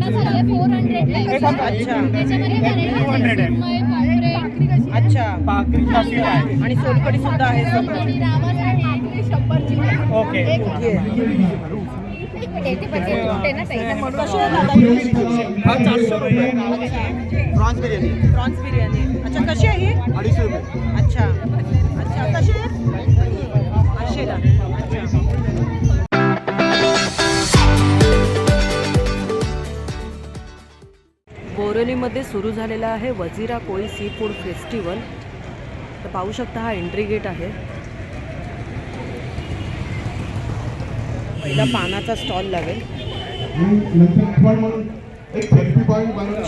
पूर्ण झाली four hundred अच्छा. त्याच्यामध्ये. अच्छा. भाकरी पाकिट आहे. आणि सोलकडी सुद्धा आहे सोलकडी रावस आहे. शंभरची. Okay. Prawns biryani. Prawns biryani. अच्छा कशी आहे अडीचशे रुपये. अच्छा. अच्छा कशी आहे? बोरिवलीमध्ये सुरू झालेला आहे Vajira Koli sea food festival. तर पाहू शकता हा एंट्री गेट आहे. पहिला पानाचा स्टॉल लागेल.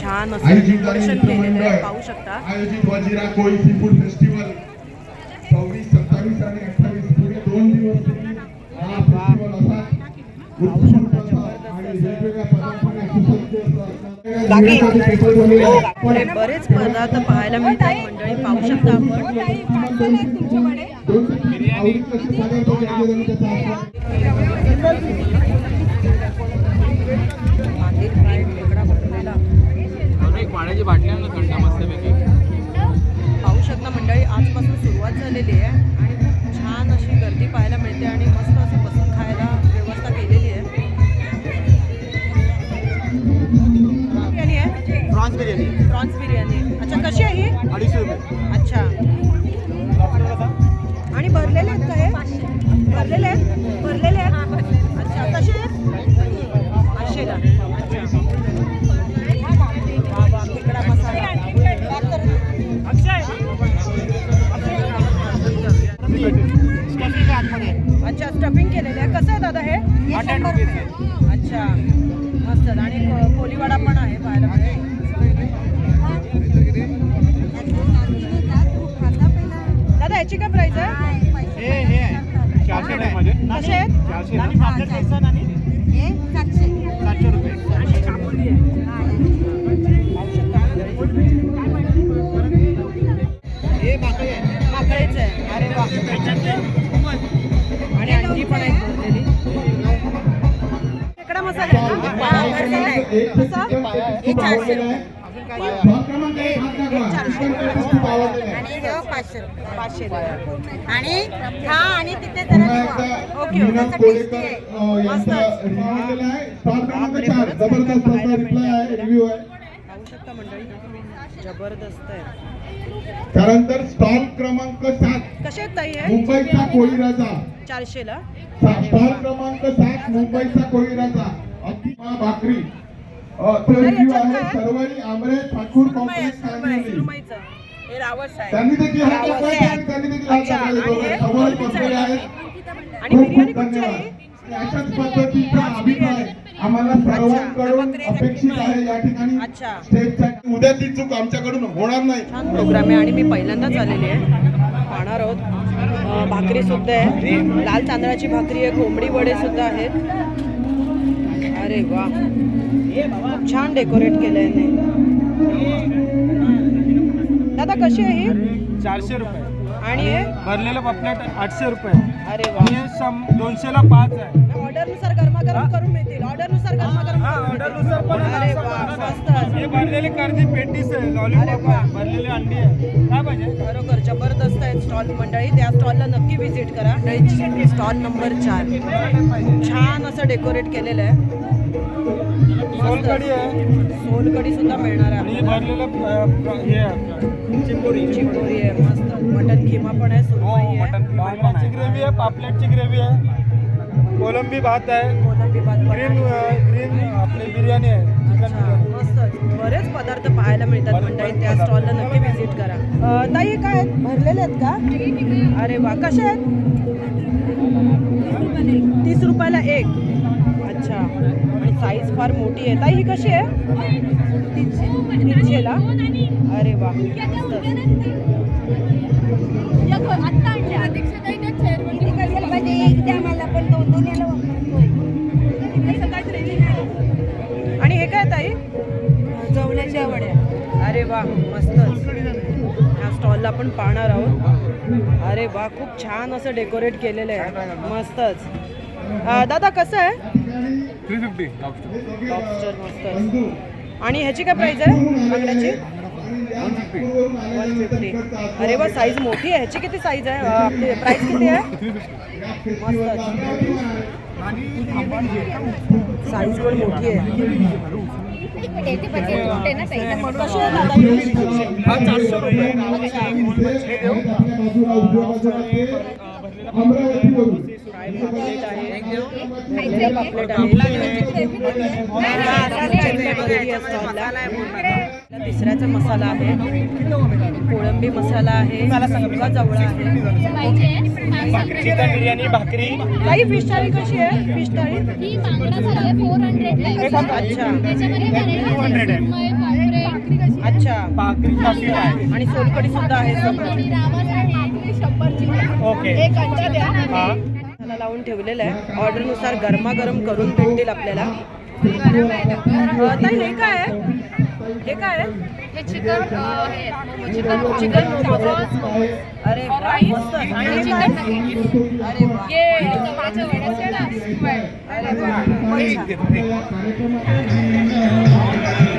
छान असं डेकोरेशन केलेलं आहे. पाहू शकता. आयोजित Vajira Koli sea food festival. सव्वीस सत्तावीस आणि अठ्ठावीस पुढे दोन दिवस तुम्ही हा फेस्टिवल असा. बरेच पदार्थ पाहायला मिळतात मंडळी. पाहू शकता आपण. दोन आवडीचे असे पदार्थ जे प्रॉन्स बिर्याणी अच्छा कशी आहे अडीचशे रुपये. अच्छा. आणि भरलेले आहेत का हे? भरलेले आहेत? भरलेले आहेत? अच्छा कसे पाचशेला अच्छा खेकडा मसाला. अच्छा स्टफिंग केलेलं आहे. कसं आहे दादा हे? अच्छा मस्त. आणि याची काय प्राइस आहे? हे हे आहे. चारशे कसे आहेत? चारशे आणि पापलेट कैसा आणि? सातशे. रुपये. हे माकळी आहे. माकळीच आहे. अरे वा. आणि अंडी पण आहे भरलेली. खेकडा मसाला आहे ना? एक कसा? हे चारशे भाग क्रमांक एक हात दाखवा. चिकन करी खूप आवडलेलं आहे. पाचशे आणि खा आणि तिथे पुन्हा ओके, मीना ओके. कोळेकर अ, यांचा रिव्ह्यू आलेला आहे. स्टॉल क्रमांक चार जबरदस्त असा रिप्लाय आहे रिव्ह्यू आहे. पाहू शकता मंडळी? जबरदस्त आहे. त्यानंतर स्टॉल क्रमांक सात कसे आहेत ताई हे? मुंबईचा कोळी राजा. चारशेला? स्टॉल क्रमांक सात मुंबईचा कोळी राजा. अतिमा भाकरी. आमरे ठाकूर कॉम्प्लेक्स. हे त्यांनी देखील आणि त्यांनी देखील हे आहे. आहेत. आणि खूप बिर्याणी खूप कुठची आहे? धन्यवाद. आणि अशाच पद्धतीचा अभिप्राय आम्हाला सर्वांकडून अपेक्षित आहे. या ठिकाणी अच्छा. स्टेजसाठी उद्या ती चूक आमच्याकडून होणार नाही. छान प्रोग्राम आहे आणि मी पहिल्यांदाच आलेली आहे. पाहणार आहोत. भाकरी सुद्धा आहे. लाल तांदळाची भाकरी आहे. कोंबडी वडे सुद्धा आहेत. अरे वा. खूप छान डेकोरेट केलंय दादा कशी आहे ही? चारशे रुपये. आणि हे? भरलेलं पापलेट आठशे रुपये. अरे वा. आणि हे शं दोनशेला पाच आहे. ऑर्डरनुसार गरमागरम करून मिळतील. ऑर्डरनुसार गरमागरम हा करून ऑर्डरनुसार पण. अरे वा मस्त हे भरलेले कर्दी पेटीस आहे लॉलीपॉप भरलेले अंडी आहे. काय पाहिजे? खरोखर जबरदस्त आहे स्टॉल मंडळी. त्या स्टॉलला नक्की व्हिजिट करा. स्टॉल नंबर चार. छान असं डेकोरेट केलेलं आहे. सोलकढी आहे. सोलकडी सुद्धा मिळणार आणि आहे. हे भरलेलं हे आहे, चिंबोरी चिंबोरी आहे मस्त. मटन किमा पण आहे हो सुरमई आहे. मटन बांगड्याची ग्रेव्ही आहे पापलेटची ग्रेव्ही आहे. कोलंबी भात आहे. कोलंबी भात ग्रीन आहे. ग्रीन आपली बिर्याणी आहे. मस्त. बरेच पदार्थ पाहायला मिळतात मंडळी त्या. स्टॉलला नक्की व्हिजिट करा. ताई हे काय आहेत? भरलेले आहेत का? अरे वा कसे आहेत? तीस रुपयाला एक. अच्छा. आणि साईज फार मोठी आहे. ताई ही कशी आहे? तीनशेला अरे वा आणि हे काय ताई? जवळ्याच्या वड्या. अरे वा मस्तच या स्टॉलला आपण पाहणार आहोत. अरे वा खूप छान असं डेकोरेट केलेलं आहे. मस्तच. दादा कसं आहे? थ्री फिफ्टी लॉबस्टर मस्त. आणि ह्याची काय प्राइस आहे? बांगड्याची वन फिफ्टी अरे वा साईज मोठी आहे. ह्याची किती साईज आहे? आपली प्राइस किती आहे? मस्त. साईज पण मोठी आहे. एक ही? हा पापलेट आहे पापलेट. तिसऱ्याचा मसाला आहे कोळंबी मसाला आहे सुका जवळा आहे चिकन बिर्याणी भाकरी काही फिश थाळी कशी आहे फिश थाळी ही अच्छा अच्छा भाकरी आणि सोलकडी सुद्धा आहे ओके एक अंडा द्या हा मसाला लावून ठेवलेला आहे. ऑर्डरनुसार गरमागरम करून भेटतील आपल्याला. हे काय आहे? हे काय आहे? हे चिकन चिकन चिकन अरे मस्त. आणि? चिकन अरे. ये वड्याचे अरे